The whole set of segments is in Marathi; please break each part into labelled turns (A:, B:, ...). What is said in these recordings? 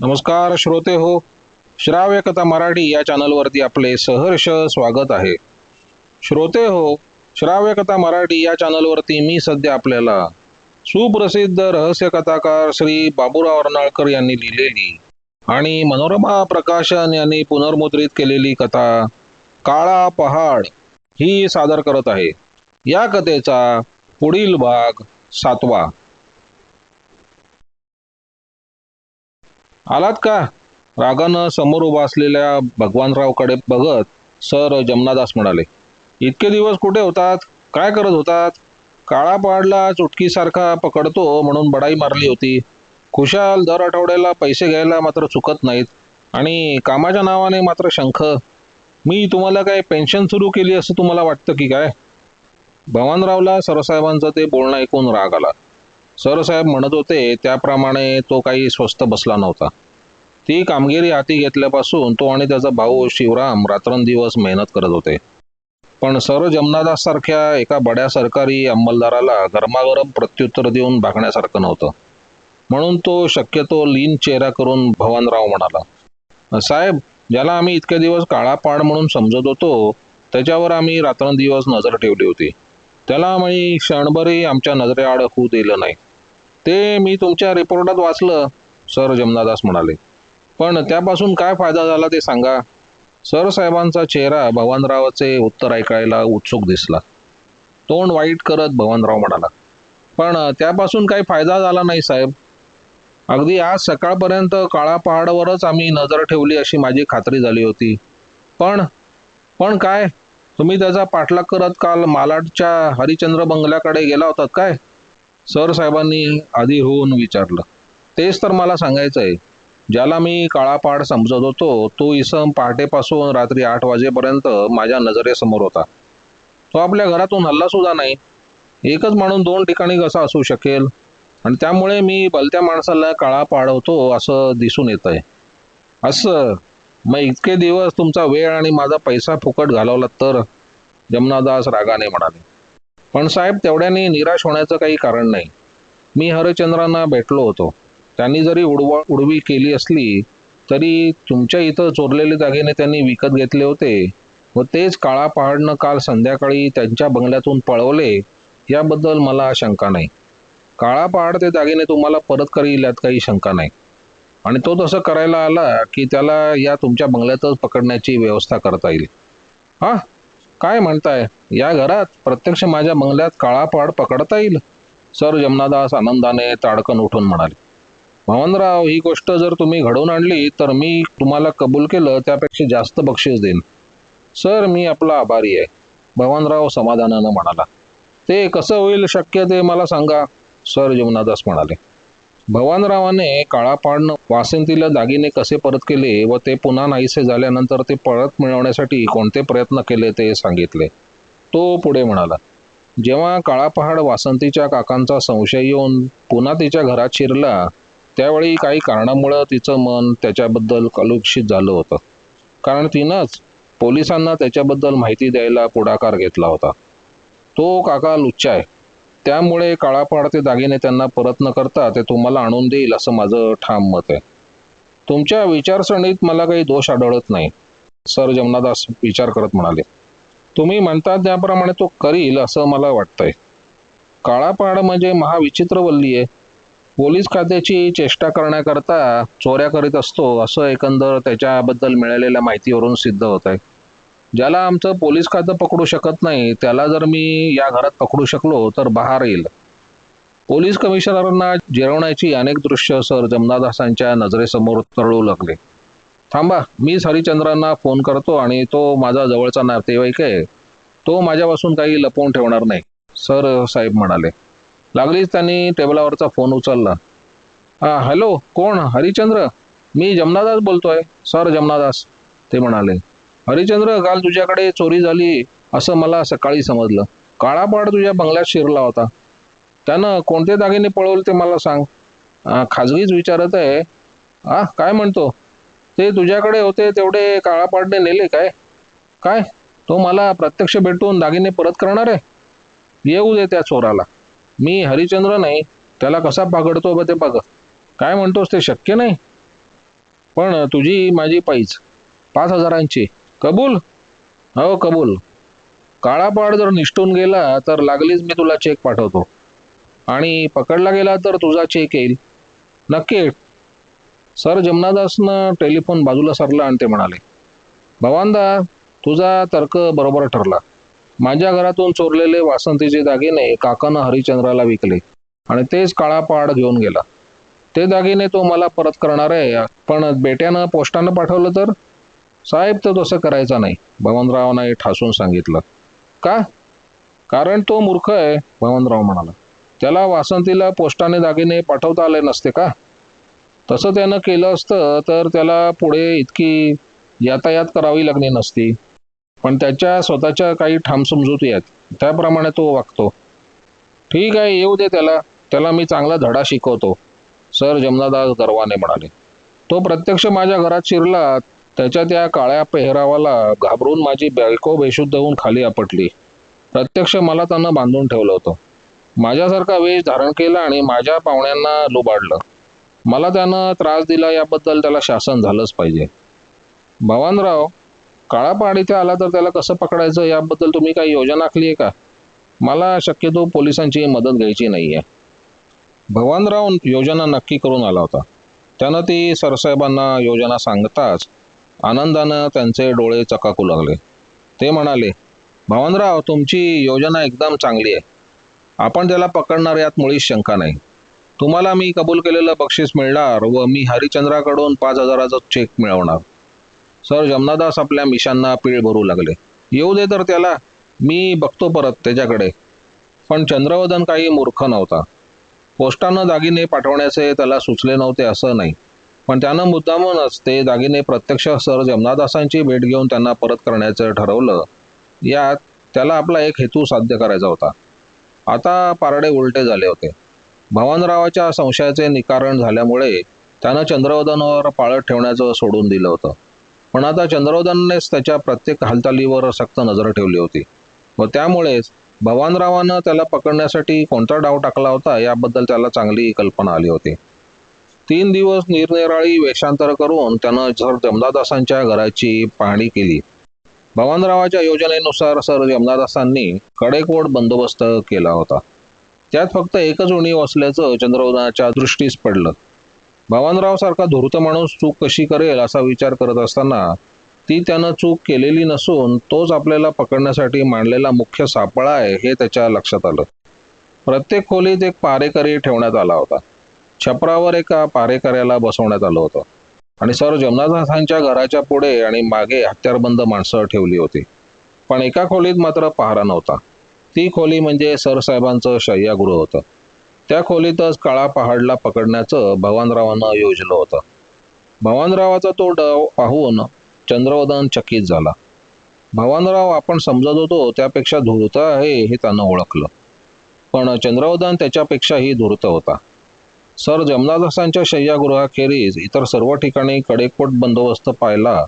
A: नमस्कार श्रोते हो श्राव्य कथा मराठी या चॅनलवरती आपले सहर्ष स्वागत आहे. श्रोते हो श्राव्य कथा मराठी या चॅनलवरती मी सध्या आपल्याला सुप्रसिद्ध रहस्य कथाकार श्री बाबूराव अर्नाळकर यांनी लिहिलेली आणि मनोरमा प्रकाशन यांनी पुनर्मुद्रित केलेली कथा काळा पहाड ही सादर करत आहे. या कथेचा पुढील भाग सातवा. आलात का? रागानं समोर उभा असलेल्या भगवानरावकडे बघत सर जमनादास म्हणाले इतके दिवस कुठे होतात? काय करत होतात? काळा पाडला चुटकीसारखा पकडतो म्हणून बडाई मारली होती. खुशाल दर आठवड्याला पैसे घ्यायला मात्र चुकत नाहीत आणि कामाच्या नावाने मात्र शंख. मी तुम्हाला काय पेन्शन सुरू केली असं तुम्हाला वाटतं की काय? भवानरावला सरसाहेबांचं ते बोलणं ऐकून राग आला. सरसाहेब म्हणत होते त्याप्रमाणे तो काही स्वस्त बसला नव्हता. ती कामगिरी हाती घेतल्यापासून तो आणि त्याचा भाऊ शिवराम रात्रंदिवस मेहनत करत होते. पण सर जमनादास सारख्या एका बड्या सरकारी अंमलदाराला गरमागरम प्रत्युत्तर देऊन भागण्यासारखं नव्हतं. म्हणून तो शक्यतो लीन चेहरा करून भवानराव म्हणाला साहेब ज्याला आम्ही इतके दिवस काळा पाड म्हणून समजत होतो त्याच्यावर आम्ही रात्रंदिवस नजर ठेवली होती. त्याला आम्ही क्षणभरही आमच्या नजरेआड होऊ दिलं नाही. ते मी तुमच्या रिपोर्टात वाचलं सर जमनादास म्हणाले. पण त्यापासून काय फायदा झाला ते सांगा. सर साहेबांचा चेहरा भवानरावाचे उत्तर ऐकायला उत्सुक दिसला. तोंड वाईट करत भवानराव म्हणाला पण त्यापासून काही फायदा झाला नाही साहेब. अगदी आज सकाळपर्यंत काळा पहाडावरच आम्ही नजर ठेवली अशी माझी खात्री झाली होती. पण पण काय? तुम्ही त्याचा पाठलाग करत काल मालाडच्या हरिचंद्र बंगल्याकडे गेला होतात काय? सर साहेबांनी आधी होऊन विचारलं. तेच तर मला सांगायचं आहे ज्याला मी काळापाड समजत होतो तो इसम पहाटेपासून रात्री आठ वाजेपर्यंत माझ्या नजरेसमोर होता. तो आपल्या घरातून हल्ला सुद्धा नाही. एकच माणूस दोन ठिकाणी कसा असू शकेल. आणि त्यामुळे मी भलत्या माणसाला काळा पाडवतो असं दिसून येत आहे असं मग इतके दिवस तुमचा वेळ आणि माझा पैसा फुकट घालवला तर? जमनादास रागाने म्हणाले. पण साहेब तेवढ्याने निराश होण्याचं काही कारण नाही. मी हरिश्चंद्रांना भेटलो होतो. त्यांनी जरी उडवा उडवी केली असली तरी तुमच्या इथं चोरलेले दागिने त्यांनी विकत घेतले होते. व तेच काळा पहाडनं काल संध्याकाळी त्यांच्या बंगल्यातून पळवले याबद्दल मला शंका नाही. काळा पहाड ते दागिने तुम्हाला परत करील यात काही शंका नाही. आणि तो तसं करायला आला की त्याला या तुमच्या बंगल्यातच पकडण्याची व्यवस्था करता येईल. हा? काय म्हणताय? या घरात प्रत्यक्ष माझ्या बंगल्यात काळा पहाड पकडता येईल? सर जमनादास आनंदाने ताडकन उठून म्हणाले. भावनराव ही गोष्ट जर तुम्ही घडवून आणली तर मी तुम्हाला कबूल केलं त्यापेक्षा जास्त बक्षीस देईन. सर मी आपला आभारी आहे. भवनराव समाधानानं म्हणाला. ते कसं होईल शक्य ते मला सांगा सर जीवनादास म्हणाले. भवानरावाने काळा पाडणं वासंतीला दागिने कसे परत केले व ते पुन्हा नाहीसे झाल्यानंतर ते परत मिळवण्यासाठी कोणते प्रयत्न केले ते सांगितले. तो पुढे म्हणाला जेव्हा काळा पहाड वासंतीच्या काकांचा संशय येऊन पुन्हा तिच्या घरात शिरला त्यावेळी काही कारणामुळं तिचं मन त्याच्याबद्दल कलुषित झालं होतं. कारण तिनंच पोलिसांना त्याच्याबद्दल माहिती द्यायला पुढाकार घेतला होता. तो काका लुच्चा आहे. त्यामुळे काळापाड ते दागिने त्यांना परत न करता ते तुम्हाला आणून देईल असं माझं ठाम मत आहे. तुमच्या विचारसरणीत मला काही दोष आढळत नाही सर जमनादास विचार करत म्हणाले. तुम्ही म्हणता त्याप्रमाणे तो करील असं मला वाटतंय. काळापाड म्हणजे महाविचित्र वल्ली आहे. पोलीस खात्याची चेष्टा करण्याकरता चोऱ्या करीत असतो असं एकंदर त्याच्याबद्दल मिळालेल्या माहितीवरून सिद्ध होत आहे ज्याला आमचं पोलीस खातं पकडू शकत नाही त्याला जर मी या घरात पकडू शकलो तर बहार येईल. पोलीस कमिशनरांना जिरवण्याची अनेक दृश्य सर जमनादासांच्या नजरेसमोर तरळू लागले. थांबा मीच हरिचंद्रांना फोन करतो आणि तो माझा जवळचा नातेवाईक आहे. तो माझ्यापासून काही लपवून ठेवणार नाही सर साहेब म्हणाले. लागलीच त्यांनी टेबलावरचा फोन उचलला. हा हॅलो कोण? हरिचंद्र मी जमनादास बोलतोय. सर जमनादास ते म्हणाले. हरिचंद्र काल तुझ्याकडे चोरी झाली असं मला सकाळी समजलं. काळापाड तुझ्या बंगल्यात शिरला होता. त्यानं कोणते दागिने पळवले ते मला सांग. खाजगीच विचारत आहे. आ काय म्हणतो? ते तुझ्याकडे होते तेवढे काळापाडने नेले काय? काय? तो मला प्रत्यक्ष भेटून दागिने परत करणार आहे? येऊ दे त्या चोराला. मी हरिचंद्र नाही त्याला कसा पकडतो ब ते बघ. काय म्हणतोस ते शक्य नाही. पण तुझी माझी पैज पाच हजारांची. कबूल? हो कबूल. काळापाड जर निष्ठून गेला तर लागलीच मी तुला चेक पाठवतो. आणि पकडला गेला तर तुझा चेक येईल. नक्की. सर जमनादासनं टेलिफोन बाजूला सरला आणि ते म्हणाले भवानदा तुझा तर्क बरोबर ठरला. माझ्या घरातून चोरलेले वासंतीचे दागिने काकानं हरिचंद्राला विकले आणि तेच काळापाड घेऊन गेला. ते दागिने तो मला परत करणार आहे पण बेट्यानं पोस्टानं पाठवलं तर? साहेब तर तसं करायचं नाही भवनरावाने ठासून सांगितलं. का? कारण तो मूर्ख आहे भवनराव म्हणाला. त्याला वासंतीला पोस्टाने दागिने पाठवता आले नसते का? तसं त्यानं केलं असतं तर त्याला पुढे इतकी यातायात करावी लागली नसती. पण त्याच्या स्वतःच्या काही ठाम समजुती आहेत. त्याप्रमाणे तो वागतो. ठीक आहे येऊ दे त्याला. त्याला मी चांगला धडा शिकवतो. सर जमनादास गर्वाने म्हणाले. तो प्रत्यक्ष माझ्या घरात शिरला. त्याच्या त्या काळ्या पेहरावाला घाबरून माझी बायको बेशुद्ध होऊन खाली आपटली. प्रत्यक्ष मला त्यानं बांधून ठेवलं होतं. माझ्यासारखा वेश धारण केला आणि माझ्या पाहुण्यांना लुबाडलं. मला त्यानं त्रास दिला याबद्दल त्याला शासन झालंच पाहिजे. भवानराव काळापहाड इथे आला तर त्याला कसं पकडायचं? याबद्दल तुम्ही काही योजना आखली आहे का? मला शक्यतो पोलिसांची मदत घ्यायची नाही आहे भवानराव योजना नक्की करून आला होता. त्यानं ती सरसाहेबांना योजना सांगताच आनंदानं त्यांचे डोळे चकाकू लागले. ते म्हणाले भवानराव तुमची योजना एकदम चांगली आहे. आपण त्याला पकडणार यात मुळीच शंका नाही. तुम्हाला मी कबूल केलेलं बक्षीस मिळणार व मी हरिचंद्राकडून पाच हजाराचा चेक मिळवणार. सर जमनादास आपल्या मिशांना पीळ भरू लागले. येऊ दे तर त्याला. मी बघतो परत त्याच्याकडे. पण चंद्रवदन काही मूर्ख नव्हता. पोस्टानं दागिने पाठवण्याचे त्याला सुचले नव्हते असं नाही. पण त्यानं मुद्दामूनच ते दागिने प्रत्यक्ष सर जमनादासांची भेट घेऊन त्यांना परत करण्याचं ठरवलं. यात त्याला आपला एक हेतू साध्य करायचा होता. आता पारडे उलटे झाले होते. भवानरावाच्या संशयाचे निकारण झाल्यामुळे त्यानं चंद्रवदनवर पाळत ठेवण्याचं सोडून दिलं होतं. पण आता चंद्रवदननेच त्याच्या प्रत्येक हालचालीवर सक्त नजर ठेवली होती. व त्यामुळेच भवानरावानं त्याला पकडण्यासाठी कोणता डाव टाकला होता याबद्दल त्याला चांगली कल्पना आली होती. तीन दिवस निरनिराळी वेषांतर करून त्यानं सर जमदादासांच्या घराची पाहणी केली. भवानरावाच्या योजनेनुसार सर जमदादासांनी कडेकोट बंदोबस्त केला होता. त्यात फक्त एकच उणीव असल्याचं चंद्रोदनाच्या दृष्टीस पडलं. भवानराव सारखा धूर्त माणूस चूक कशी करेल असा विचार करत असताना ती त्यानं चूक केलेली नसून तोच आपल्याला पकडण्यासाठी मांडलेला मुख्य सापळा आहे हे त्याच्या लक्षात आलं. प्रत्येक खोलीत एक पारेकरी ठेवण्यात आला होता. छपरावर एका पारेकऱ्याला बसवण्यात आलं होतं. आणि सर जमनादासांच्या घराच्या पुढे आणि मागे हत्यारबंद माणसं ठेवली होती. पण एका खोलीत मात्र पहारा नव्हता. ती खोली म्हणजे सरसाहेबांचं शय्यागृह होतं. त्या खोलीतच काळा पहाडला पकडण्याचं भवानरावानं योजलं होतं. भवानरावाचा तो डाव पाहून चंद्रवदन चकित झाला. भवानराव आपण समजत होतो त्यापेक्षा धूर्त आहे हे त्यानं ओळखलं. पण चंद्रवदन त्याच्यापेक्षाही धूर्त होता. सर जमनादासांच्या शय्यागृहाखेरीज इतर सर्व ठिकाणी कडेकोट बंदोबस्त पाहिला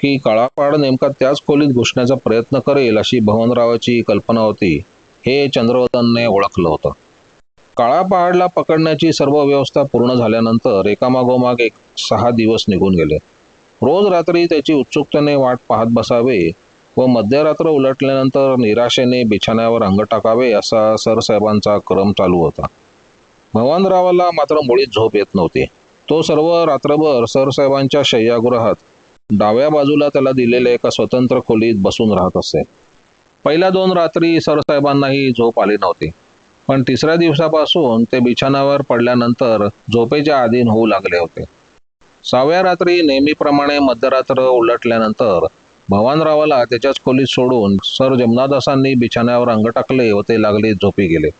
A: की काळापाड नेमका त्याच खोलीत घुसण्याचा प्रयत्न करेल अशी भवनरावाची कल्पना होती हे चंद्रवदनने ओळखलं होतं. काळा पहाडला पकडण्याची सर्व व्यवस्था पूर्ण झाल्यानंतर एकामागोमाग एक सहा दिवस निघून गेले. रोज रात्री त्याची उत्सुकतेने वाट पाहत बसावे व मध्यरात्र उलटल्यानंतर निराशेने बिछाण्यावर अंग टाकावे असा सरसाहेबांचा क्रम चालू होता. भवानरावाला मात्र मुळीच झोप येत नव्हती. तो सर्व रात्रभर सरसाहेबांच्या शय्यागृहात डाव्या बाजूला त्याला दिलेल्या एका स्वतंत्र खोलीत बसून राहत असे. पहिल्या दोन रात्री सरसाहेबांनाही झोप आली नव्हती. पण तिसऱ्या दिवसापासून ते बिछाणावर पडल्यानंतर झोपेच्या अधीन होऊ लागले होते. सहाव्या रात्री नेहमीप्रमाणे मध्यरात्र उलटल्यानंतर भवानरावाला त्याच्याच खोलीत सोडून सर जमनादासांनी बिछाण्यावर अंग टाकले व ते लागले झोपी गेले.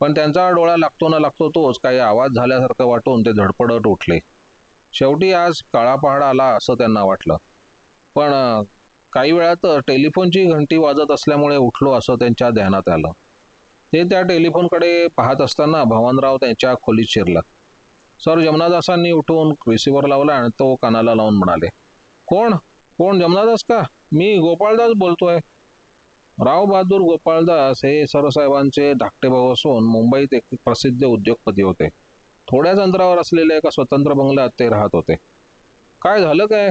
A: पण त्यांचा डोळा लागतो न लागतो तोच काही आवाज झाल्यासारखं वाटून ते धडपडत उठले. शेवटी आज काळा पहाड आला असं त्यांना वाटलं. पण काही वेळात टेलिफोनची घंटी वाजत असल्यामुळे उठलो असं त्यांच्या ध्यानात आलं. ते त्या टेलिफोनकडे पाहत असताना भवानराव त्यांच्या खोलीत शिरला. सर जमनादासांनी उठून रिसिव्हर लावला आणि तो कानाला लावून म्हणाले कोण? कोण? जमनादास का? मी गोपाळदास बोलतोय. राव बहादूर गोपाळदास हे सरसाहेबांचे धाकटे भाऊ असून मुंबईत एक प्रसिद्ध उद्योगपती होते. थोड्याच अंतरावर असलेल्या एका स्वतंत्र बंगल्यात ते राहत होते. काय झालं काय?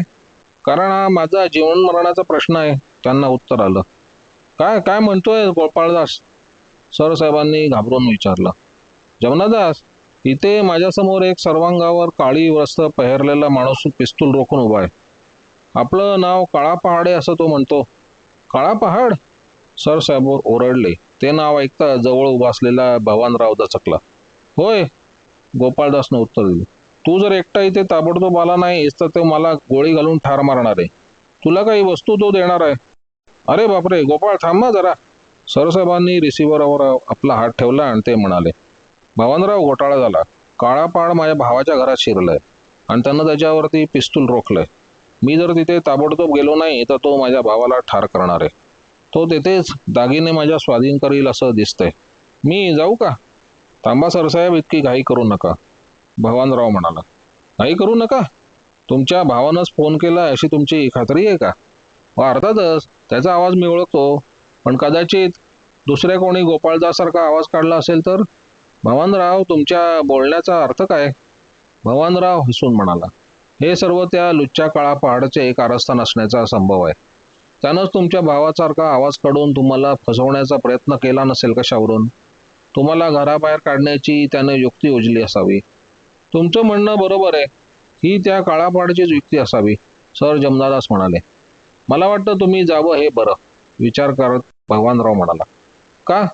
A: कारण हा माझा जीवन मरणाचा प्रश्न आहे. त्यांना उत्तर आलं. काय? काय म्हणतोय गोपाळदास? सरसाहेबांनी घाबरून विचारलं जमनादास इथे माझ्यासमोर एक सर्वांगावर काळी वस्त्र पहिरलेला माणूस पिस्तूल रोखून उभा आहे. आपलं नाव काळा पहाडे असं तो म्हणतो. काळा पहाड? सरसाहेब ओरडले. ते नाव ऐकता जवळ उभा असलेला भवानराव दचकला. होय गोपाळदासनं उत्तर दिलं. तू जर एकटा इथे ताबडतोब आला नाहीस तर तो मला गोळी घालून ठार मारणार आहे. तुला काही वस्तू तो देणार आहे. अरे बापरे गोपाळ थांब ना जरा. सरसाहेबांनी रिसिव्हरवर आपला हात ठेवला आणि ते म्हणाले भवानराव घोटाळा झाला. काळापाड माझ्या भावाच्या घरात शिरलाय आणि त्यानं त्याच्यावरती पिस्तूल रोखलंय. मी जर तिथे ताबडतोब गेलो नाही तर तो माझ्या भावाला ठार करणार आहे. तो तेथेच दागिने माझ्या स्वाधीन करील असं दिसतंय. मी जाऊ का? तांबा सरसाहेब इतकी घाई करू नका. भवानराव म्हणाला घाई करू नका. तुमच्या भावानंच फोन केला अशी तुमची खात्री आहे का? अर्थातच त्याचा आवाज मी ओळखतो. पण कदाचित दुसऱ्या कोणी गोपाळदासारखा आवाज काढला असेल तर भवानराव तुमच्या बोलण्याचा अर्थ काय? भवानराव हसून म्हणाला हे सर्व त्या लुच्च्या काळा पहाडचे आरस्थान असण्याचा संभव आहे. त्यानंच तुमच्या भावासारखा आवाज काढून तुम्हाला फसवण्याचा प्रयत्न केला नसेल कशावरून तुम्हाला घराबाहेर काढण्याची त्याने युक्ती योजली असावी. तुमचं म्हणणं बरोबर आहे. ही त्या काळापाडचीच युक्ती असावी. सर जमनादास म्हणाले मला वाटतं तुम्ही जावं हे बरं. विचार करत भगवानराव म्हणाला का?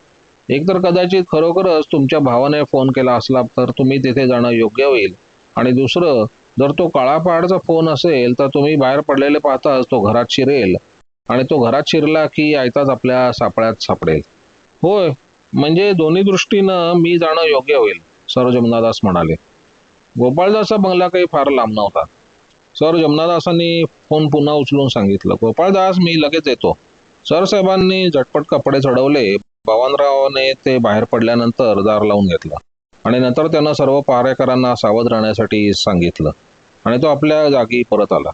A: एकतर कदाचित खरोखरच तुमच्या भावाने फोन केला असला तर तुम्ही तिथे जाणं योग्य होईल. आणि दुसरं जर तो काळा पहाडचा फोन असेल तर तुम्ही बाहेर पडलेले पाहताच तो घरात शिरेल. आणि तो घरात शिरला की आयताच आपल्या सापळ्यात सापडेल. होय. म्हणजे दोन्ही दृष्टीनं मी जाणं योग्य होईल सर जमनादास म्हणाले. गोपाळदासचा बंगला काही फार लांब नव्हता. सर जमनादासांनी फोन पुन्हा उचलून सांगितलं गोपाळदास मी लगेच येतो. सरसाहेबांनी झटपट कपडे चढवले. भवानरावने ते बाहेर पडल्यानंतर दार लावून घेतलं आणि नंतर त्यानं सर्व पहारेकरांना सावध राहण्यासाठी सांगितलं आणि तो आपल्या जागी परत आला.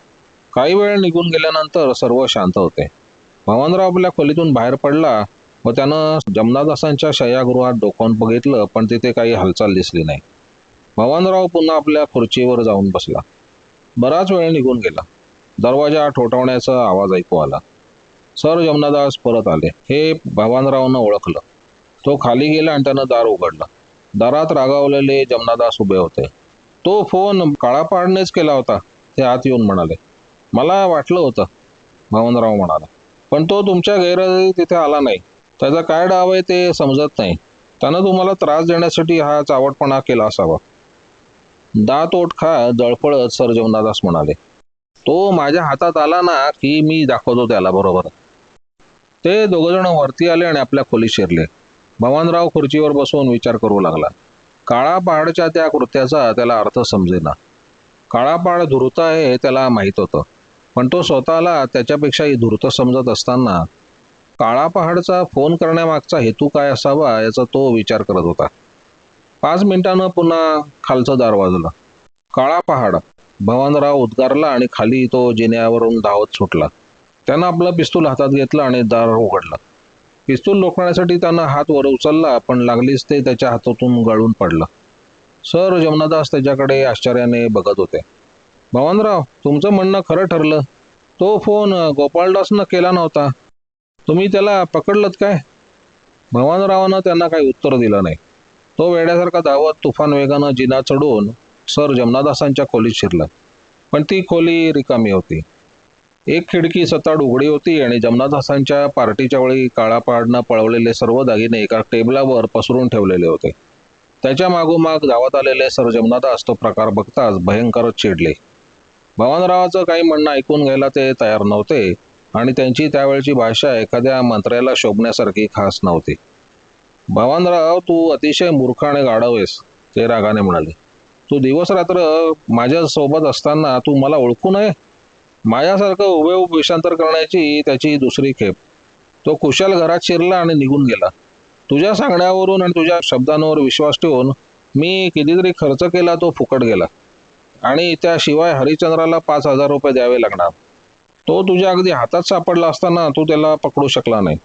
A: काही वेळ निघून गेल्यानंतर सर्व शांत होते. भवानराव आपल्या खोलीतून बाहेर पडला व त्यानं जमनादासांच्या शय्यागृहात डोकावून बघितलं पण तिथे काही हालचाल दिसली नाही. भवानराव पुन्हा आपल्या खुर्चीवर जाऊन बसला. बराच वेळ निघून गेला. दरवाजा ठोठावण्याचा आवाज ऐकू आला. सर जमनादास परत आले. हे भवानरावनं ओळखलं. तो खाली गेला आणि त्यानं दार उघडलं. दारात रागावलेले जमनादास उभे होते. तो फोन काळापाडनेच केला होता. ते आत येऊन म्हणाले मला वाटलं होतं भवनराव म्हणाला पण तो तुमच्या गैरहजेरी तिथे आला नाही. त्याचा काय डाव आहे ते समजत नाही. त्यानं तुम्हाला त्रास देण्यासाठी हा चावटपणा केला असावा. दात ओटखा खा जळफळत सर जमनादास म्हणाले तो माझ्या हातात आला ना की मी दाखवतो त्याला बरोबर. ते दोघजण वरती आले आणि आपल्या खोलीत शिरले. भवानराव खुर्चीवर बसून विचार करू लागला. काळा पहाडच्या त्या कृत्याचा त्याला अर्थ समजेना. काळा पहाड धूर्त आहे हे त्याला माहीत होतं. पण तो स्वतःला त्याच्यापेक्षाही धूर्त समजत असताना काळा पहाडचा फोन करण्यामागचा हेतू काय असावा याचा तो विचार करत होता. पाच मिनिटानं पुन्हा खालचं दार वाजलं. काळा पहाड. भवानराव उद्गारला आणि खाली तो जिन्यावरून धावत सुटला. त्यानं आपला पिस्तूल हातात घेतला आणि दार उघडला. पिस्तूल रोखण्यासाठी त्यानं हात वर उचलला पण लागलीच ते त्याच्या हातातून गळून पडलं. सर जमनादास त्याच्याकडे आश्चर्याने बघत होते. भवानराव तुमचं म्हणणं खरं ठरलं. तो फोन गोपाळदासनं केला नव्हता. तुम्ही त्याला पकडलत काय? भवानरावानं त्यांना काही उत्तर दिलं नाही. तो वेड्यासारखा धावत तुफान वेगानं जिना चढून सर जमनादासांच्या खोलीत शिरला. पण ती खोली रिकामी होती. एक खिडकी सताड उघडी होती आणि जमनादासांच्या पार्टीच्या वेळी काळा पाडणं पळवलेले सर्व दागिने एका टेबलावर पसरून ठेवलेले होते. त्याच्या मागोमाग धावत आलेले सर जमनादास तो प्रकार बघताच भयंकरच चिडले. भवानरावाचं काही म्हणणं ऐकून घ्यायला ते तयार नव्हते आणि त्यांची त्यावेळची भाषा एखाद्या मंत्र्याला शोभण्यासारखी खास नव्हती. भवानराव तू अतिशय मूर्ख आणि गाढव आहेस ते रागाने म्हणाले. तू दिवस रात्र माझ्यासोबत असताना तू मला ओळखू नये? माझ्यासारखं उभेऊब विषांतर करण्याची त्याची दुसरी खेप. तो कुशल घरात शिरला आणि निघून गेला. तुझ्या सांगण्यावरून आणि तुझ्या शब्दांवर विश्वास ठेवून मी कितीतरी खर्च केला तो फुकट गेला. आणि त्याशिवाय हरिश्चंद्राला पाच हजार रुपये द्यावे लागणार. तो तुझ्या अगदी हातात सापडला असताना तू त्याला पकडू शकला नाही.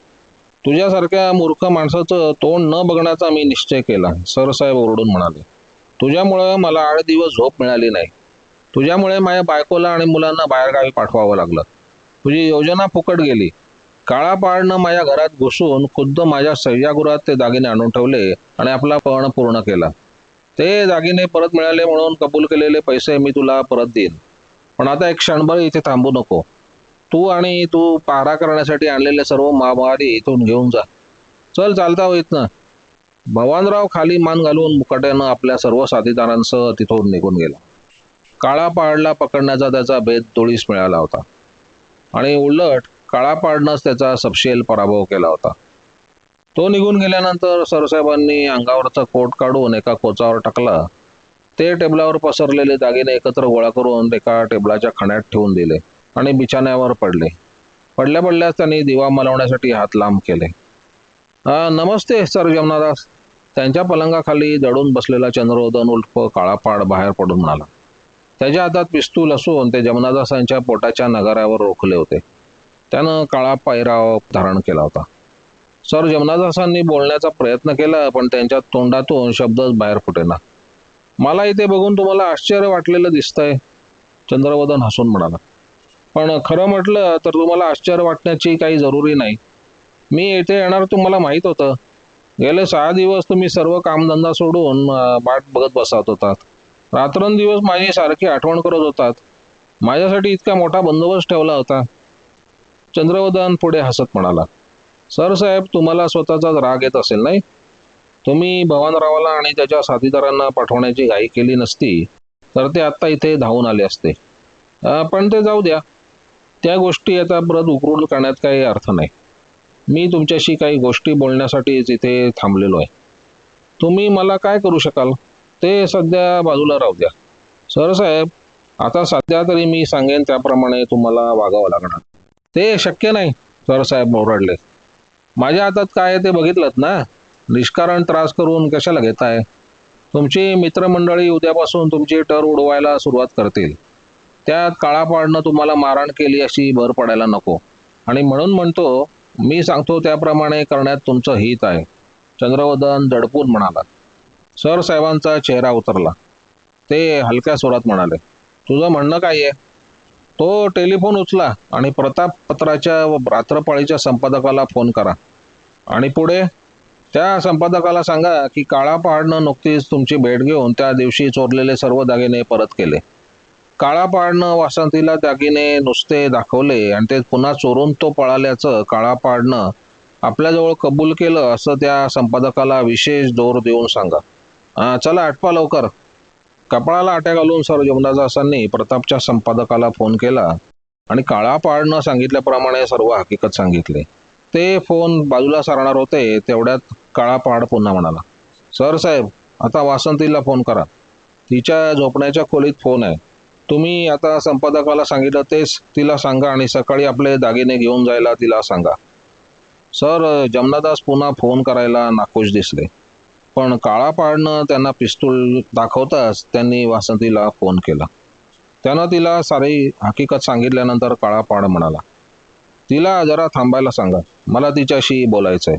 A: तुझ्यासारख्या मूर्ख माणसाचं तोंड न बघण्याचा मी निश्चय केला सरसाहेब ओरडून म्हणाले. तुझ्यामुळं मला आठ दिवस झोप मिळाली नाही. तुझ्यामुळे माझ्या बायकोला आणि मुलांना बाहेरगावी पाठवावं लागलं. तुझी योजना फुकट गेली. काळा पाळनं माझ्या घरात घुसून खुद्द माझ्या सह्यागृहात ते दागिने आणून ठेवले आणि आपला पण पूर्ण केला. ते दागिने परत मिळाले म्हणून कबूल केलेले पैसे मी तुला परत देईन. पण आता एक क्षणभर इथे थांबू नको. तू आणि तू पारा करण्यासाठी आणलेले सर्व महामारी इथून घेऊन जा. चल चालता हो इथनं. भवानराव खाली मान घालून मुकाट्यानं आपल्या सर्व साथीदारांसह तिथून निघून गेला. काळा पहाडला पकडण्याचा त्याचा भेद तोळीस मिळाला होता. आणि उलट काळा पाडनंच त्याचा सपशेल पराभव केला होता. तो निघून गेल्यानंतर सरसाहेबांनी अंगावरचा कोट काढून एका कोचावर टाकला. ते टेबलावर पसरलेले दागिने एकत्र गोळा करून एका टेबलाच्या खण्यात ठेवून दिले आणि बिछाण्यावर पडले. पडल्या पडल्यास त्यांनी दिवा मालवण्यासाठी हात लांब केले. नमस्ते सर जमनादास त्यांच्या पलंगाखाली दडून बसलेला चंद्रोदन उल्फ काळापाड बाहेर पडून म्हणाला त्याच्या हातात पिस्तूल असून ते जमनादासांच्या पोटाच्या नगारावर रोखले होते. त्यानं काळा पायराव धारण केला होता. सर जमनादासांनी बोलण्याचा प्रयत्न केला पण त्यांच्या तोंडातून शब्दच बाहेर फुटेना. मला इथे बघून तुम्हाला आश्चर्य वाटलेलं दिसतंय चंद्रवदन हसून म्हणाला. पण खरं म्हटलं तर तुम्हाला आश्चर्य वाटण्याची काही जरुरी नाही. मी इथे येणार तुम्हाला माहीत होतं. गेले सहा दिवस तुम्ही सर्व कामधंदा सोडून बाट वाट बघत बसत होतात. रात्रंदिवस माझी सारखी आठवण करत होतात. माझ्यासाठी इतका मोठा बंदोबस्त ठेवला होता. चंद्रवदन पुढे हसत म्हणाला सर साहेब तुम्हाला स्वतःचाच राग येत असेल नाही? तुम्ही भवानरावाला आणि त्याच्या साथीदारांना पाठवण्याची घाई केली नसती तर ते आत्ता इथे धावून आले असते. पण ते जाऊ द्या. त्या गोष्टी आता परत उकरून करण्यात काही अर्थ नाही. मी तुमच्याशी काही गोष्टी बोलण्यासाठीच इथे थांबलेलो आहे. तुम्ही मला काय करू शकाल? ते सध्या बाजूला राहू द्या. सर साहेब आता सध्या तरी मी सांगेन त्याप्रमाणे तुम्हाला वागावं लागणार. ते शक्य नाही सर साहेब ओरडले. माझ्या हातात काय आहे ते बघितलं ना? निष्कारण त्रास करून कशाला घेताय? तुमची मित्रमंडळी उद्यापासून तुमची टर उडवायला सुरुवात करतील. त्यात काळा पाडणं तुम्हाला मारहाण केली अशी भर पडायला नको. आणि म्हणून म्हणतो मी सांगतो त्याप्रमाणे करण्यात तुमचं हित आहे. चंद्रवदन दडपून म्हणाला सरसाहेबांचा चेहरा उतरला. ते हलक्या स्वरात म्हणाले तुझं म्हणणं काय आहे? तो टेलिफोन उचला आणि प्रताप पत्राच्या व रात्रपाळीच्या संपादकाला फोन करा. आणि पुढे त्या संपादकाला सांगा की काळा पहाडनं नुकतीच तुमची भेट घेऊन त्या दिवशी चोरलेले सर्व दागिने परत केले. काळा पहाडनं वासंतीला दागिने नुसते दाखवले आणि ते पुन्हा चोरून तो पळाल्याचं काळा पहाडनं आपल्याजवळ कबूल केलं असं त्या संपादकाला विशेष जोर देऊन सांगा. "हा, चला आटपा लवकर. कपाळाला आट्या घालून सर जमदासांनी प्रतापच्या संपादकाला फोन केला आणि काळा पहाडनं सांगितल्याप्रमाणे सर्व हकीकत सांगितले. ते फोन बाजूला सारणार होते तेवढ्यात काळा पहाड पुन्हा म्हणाला सर साहेब आता वासंतीला फोन करा. तिच्या झोपण्याच्या खोलीत फोन आहे. तुम्ही आता संपादकाला सांगितलं तेच तिला सांगा आणि सकाळी आपले दागिने घेऊन जायला तिला सांगा. सर जमनादास पुन्हा फोन करायला नाखुश दिसले. पण काळा पाडणं त्यांना पिस्तूल दाखवताच त्यांनी वासंतीला फोन केला. त्यानं तिला सारी हकीकत सांगितल्यानंतर काळा पाड म्हणाला तिला जरा थांबायला सांगा मला तिच्याशी बोलायचं आहे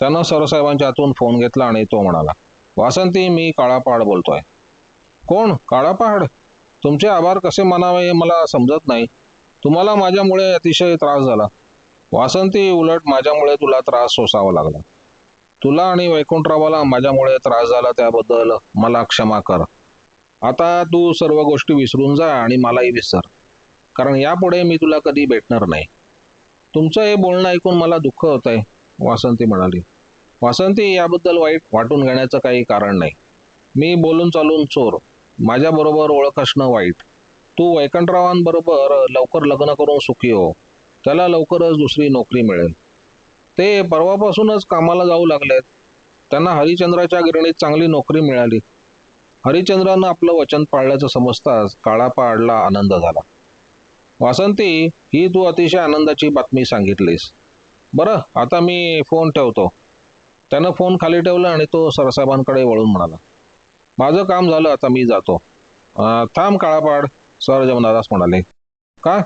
A: त्यानं सरसाहेबांच्या हातून फोन घेतला आणि तो म्हणाला वासंती मी काळा पहाड बोलतोय. कोण? काळापाड तुमचे आभार कसे मानावे हे मला समजत नाही. तुम्हाला माझ्यामुळे अतिशय त्रास झाला. वासंती उलट माझ्यामुळे तुला त्रास सोसावा लागला. तुला आणि वैकुंठरावाला माझ्यामुळे त्रास झाला त्याबद्दल मला क्षमा कर. आता तू सर्व गोष्टी विसरून जा आणि मलाही विसर. कारण यापुढे मी तुला कधी भेटणार नाही. तुमचं हे बोलणं ऐकून मला दुःख होत आहे वासंती म्हणाली. वासंती याबद्दल वाईट वाटून घेण्याचं काही कारण नाही. मी बोलून चालून चोर. माझ्याबरोबर ओळख असणं वाईट. तू वैकंठरावांबरोबर लवकर लग्न करून सुखी हो. त्याला लवकरच दुसरी नोकरी मिळेल. ते परवापासूनच कामाला जाऊ लागलेत. त्यांना हरिचंद्राच्या गिरणीत चांगली नोकरी मिळाली. हरिचंद्रानं आपलं वचन पाळल्याचं समजताच काळा पाडला आनंद झाला. वासंती ही तू अतिशय आनंदाची बातमी सांगितलीस. बरं आता मी फोन ठेवतो. त्यानं फोन खाली ठेवला आणि तो सरसाहेबांकडे वळून म्हणाला माझं काम झालं आता मी जातो. थांब काळापाड सर जमनादास म्हणाले. का?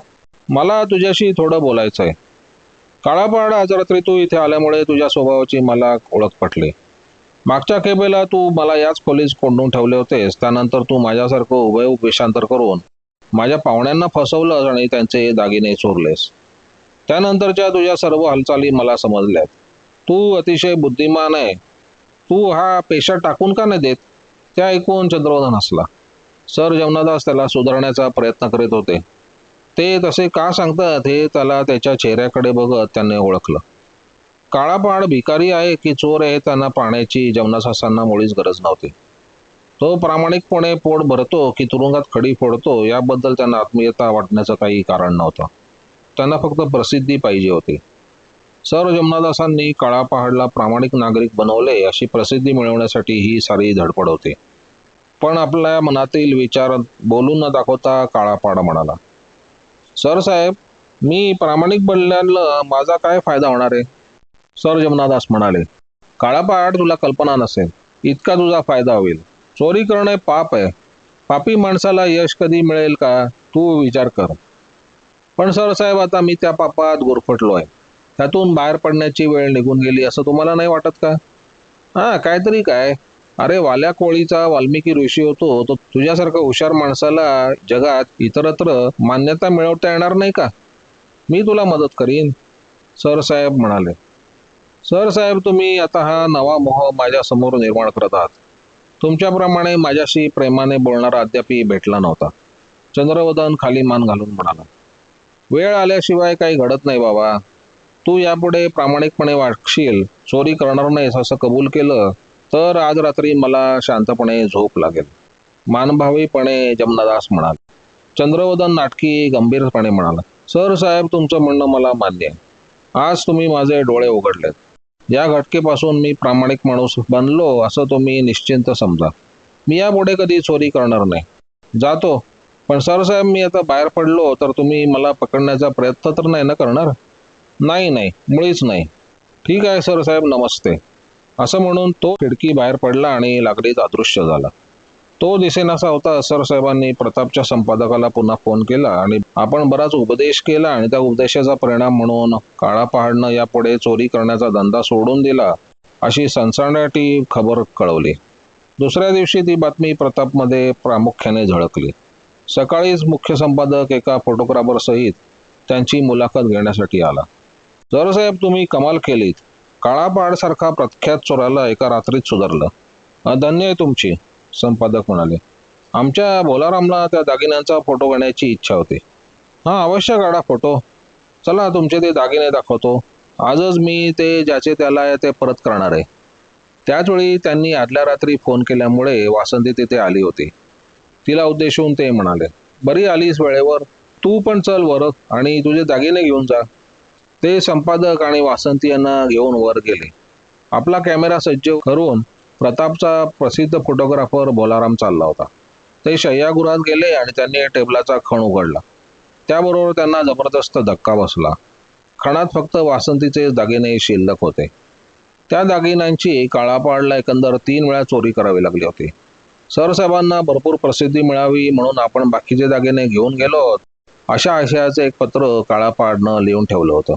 A: मला तुझ्याशी थोडं बोलायचं आहे काळापाड आजारात रात्री तू इथे आल्यामुळे तुझ्या स्वभावाची मला ओळख पटली. मागच्या खेपेला तू मला याच खोलीत कोंडून ठेवले होतेस त्यानंतर तू माझ्यासारखं उभय वेषांतर करून माझ्या पाहुण्यांना फसवलंस आणि त्यांचे दागिने चोरलेस. त्यानंतरच्या तुझ्या सर्व हालचाली मला समजल्यात. तू अतिशय बुद्धिमान आहे. तू हा पेशा टाकून का नाही देत? त्या ऐकून चंद्रवधन हसला. सर जमनादास त्याला सुधारण्याचा प्रयत्न करीत होते. ते तसे का सांगतात हे त्याला त्याच्या चेहऱ्याकडे बघत त्याने ओळखलं. काळापहाड भिकारी आहे की चोर आहे त्यांना पाण्याची जमनासासांना मुळीच गरज नव्हती. तो प्रामाणिकपणे पोट भरतो की तुरुंगात खडी फोडतो याबद्दल त्यांना आत्मीयता वाटण्याचं काही कारण नव्हतं. त्यांना फक्त प्रसिद्धी पाहिजे होती. सर जमनादासांनी काळा पहाडला प्रामाणिक नागरिक बनवले अशी प्रसिद्धी मिळवण्यासाठी ही सारी धडपड होती. पण आपल्या मनातील विचार बोलून न दाखवता काळापहाड म्हणाला. सर साहेब मी प्रामाणिक बनल्यानं माझा काय फायदा होणार आहे? सर जमनादास म्हणाले काळा तुला कल्पना नसेल. इतका तुझा फायदा होईल. चोरी करणे पाप आहे. पापी माणसाला यश कधी मिळेल का? तू विचार कर. पण सर साहेब आता मी त्या पापात गुरफटलो आहे. त्यातून बाहेर पडण्याची वेळ निघून गेली असं तुम्हाला नाही वाटत का? हां काहीतरी काय? अरे वाल्या कोळीचा वाल्मिकी ऋषी होतो तो तुझ्यासारखा हुशार माणसाला जगात इतरत्र मान्यता मिळवता येणार नाही का? मी तुला मदत करीन सर साहेब म्हणाले. सर साहेब तुम्ही आता हा नवा मोह माझ्यासमोर निर्माण करत आहात. तुमच्याप्रमाणे माझ्याशी प्रेमाने बोलणारा अद्यापही भेटला नव्हता. चंद्रवदन खाली मान घालून म्हणाला वेळ आल्याशिवाय काही घडत नाही बाबा. तू यापुढे प्रामाणिकपणे वागशील चोरी करणार नाहीस असं कबूल केलं तर आज रात्री मला शांतपणे झोप लागेल. मानभावीपणे जमनादास म्हणाले. चंद्रवदन नाटकी गंभीरपणे म्हणाला सर साहेब तुमचं म्हणणं मला मान्य आहे. आज तुम्ही माझे डोळे उघडलेत. या घटकेपासून मी प्रामाणिक माणूस बनलो असं तुम्ही निश्चिंत समजा. मी यापुढे कधी चोरी करणार नाही. जातो. पण सर साहेब मी आता बाहेर पडलो तर तुम्ही मला पकडण्याचा प्रयत्न तर नाही ना करणार? नाही नाही. मुळीच नाही. ठीक आहे सर साहेब. नमस्ते. असं म्हणून तो खिडकी बाहेर पडला आणि लाकडीत अदृश्य झाला. तो दिसेनासा होता सरसाहेबांनी प्रतापच्या संपादकाला पुन्हा फोन केला आणि आपण बराच उपदेश केला आणि त्या उपदेशाचा परिणाम म्हणून काळा पहाडनं यापुढे चोरी करण्याचा धंदा सोडून दिला अशी सनसनाटी खबर कळवली. दुसऱ्या दिवशी ती बातमी प्रतापमध्ये प्रामुख्याने झळकली. सकाळीच मुख्य संपादक एका फोटोग्राफर सहित त्यांची मुलाखत घेण्यासाठी आला. जर साहेब तुम्ही कमाल केलीत. काळापाडसारखा प्रख्यात चोराला एका रात्रीत सुधारलं. धन्य आहे तुमची संपादक म्हणाले. आमच्या बोलारामला त्या दागिन्यांचा फोटो घेण्याची इच्छा होती. हां अवश्य काढा फोटो. चला तुमचे ते दागिने दाखवतो. आजच मी ते ज्याचे त्याला आहे ते परत करणार आहे. त्याचवेळी त्यांनी आदल्या रात्री फोन केल्यामुळे वासंती तिथे आली होती. तिला उद्देशून ते म्हणाले बरी आलीस वेळेवर. तू पण चल वर आणि तुझे दागिने घेऊन जा. ते संपादक आणि वासंती यांना घेऊन वर गेले. आपला कॅमेरा सज्ज करून प्रतापचा प्रसिद्ध फोटोग्राफर बोलाराम चालला होता. ते शय्यागृहात गेले आणि त्यांनी टेबलाचा खण उघडला. त्याबरोबर त्यांना जबरदस्त धक्का बसला. खणात फक्त वासंतीचे दागिने शिल्लक होते. त्या दागिन्यांची काळापाडला एकंदर तीन वेळा चोरी करावी लागली होती. सरसाहेबांना भरपूर प्रसिद्धी मिळावी म्हणून आपण बाकीचे दागिने घेऊन गेलो आहोत. अशा आशयाचे एक पत्र काळापाडनं लिहून ठेवलं होतं.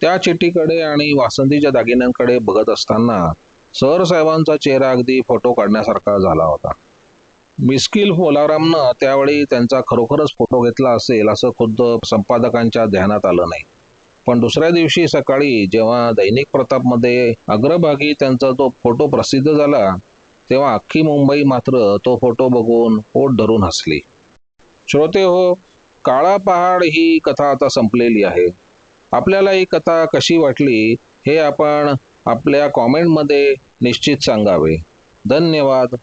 A: त्या चिठ्ठीकडे आणि वासंतीच्या दागिन्यांकडे बघत असताना सरसाहेबांचा चेहरा अगदी फोटो काढण्यासारखा झाला होता. मिस्किल पोलारामनं त्यावेळी त्यांचा खरोखरच फोटो घेतला असेल असं खुद्द संपादकांच्या ध्यानात आलं नाही. पण दुसऱ्या दिवशी सकाळी जेव्हा दैनिक प्रतापमध्ये अग्रभागी त्यांचा तो फोटो प्रसिद्ध झाला तेव्हा अख्खी मुंबई मात्र तो फोटो बघून पोट धरून हसली. श्रोते हो काळा पहाड ही कथा आता संपलेली आहे. आपल्याला ही कथा कशी वाटली हे आपण आपल्या कॉमेंटमध्ये निश्चित सांगावे. धन्यवाद.